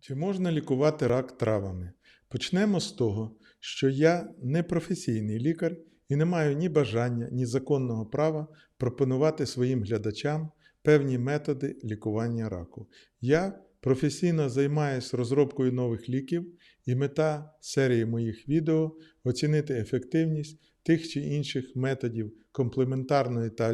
Чи можна лікувати рак травами? Почнемо з того, що я не професійний лікар і не маю ні бажання, ні законного права пропонувати своїм глядачам певні методи лікування раку. Я професійно займаюся розробкою нових ліків, і мета серії моїх відео оцінити ефективність тих чи інших методів комплементарної та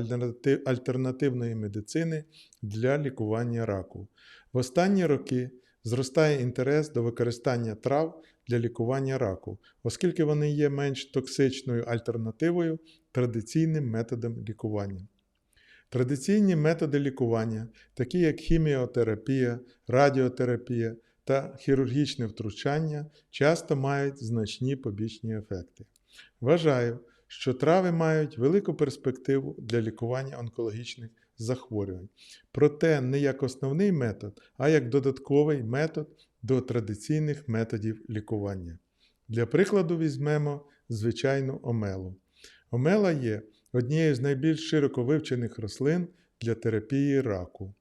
альтернативної медицини для лікування раку. В останні роки зростає інтерес до використання трав для лікування раку, оскільки вони є менш токсичною альтернативою традиційним методам лікування. Традиційні методи лікування, такі як хіміотерапія, радіотерапія та хірургічне втручання, часто мають значні побічні ефекти. Вважаю, що трави мають велику перспективу для лікування онкологічних захворювань, проте не як основний метод, а як додатковий метод до традиційних методів лікування. Для прикладу візьмемо звичайну омелу. Омела є однією з найбільш широко вивчених рослин для терапії раку.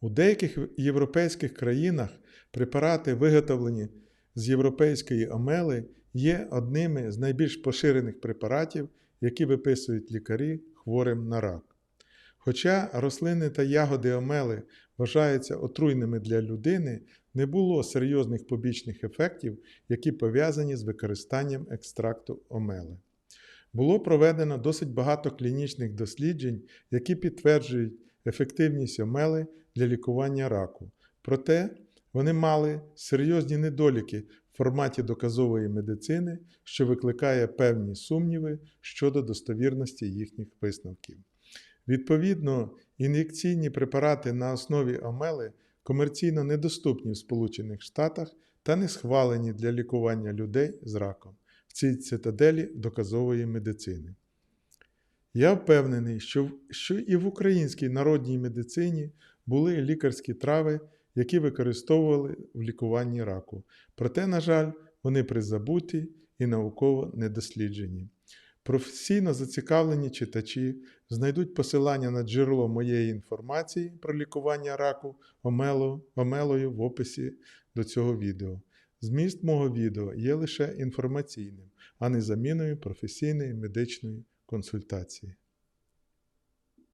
У деяких європейських країнах препарати, виготовлені з європейської омели, є одними з найбільш поширених препаратів, які виписують лікарі хворим на рак. Хоча рослини та ягоди омели вважаються отруйними для людини, не було серйозних побічних ефектів, які пов'язані з використанням екстракту омели. Було проведено досить багато клінічних досліджень, які підтверджують ефективність омели для лікування раку. Проте вони мали серйозні недоліки форматі доказової медицини, що викликає певні сумніви щодо достовірності їхніх висновків. Відповідно, ін'єкційні препарати на основі омели комерційно недоступні в Сполучених Штатах та не схвалені для лікування людей з раком в цій цитаделі доказової медицини. Я впевнений, що, що і в українській народній медицині були лікарські трави, які використовували в лікуванні раку. Проте, на жаль, вони призабуті і науково недосліджені. Професійно зацікавлені читачі знайдуть посилання на джерело моєї інформації про лікування раку омело, омелою в описі до цього відео. Зміст мого відео є лише інформаційним, а не заміною професійної медичної консультації.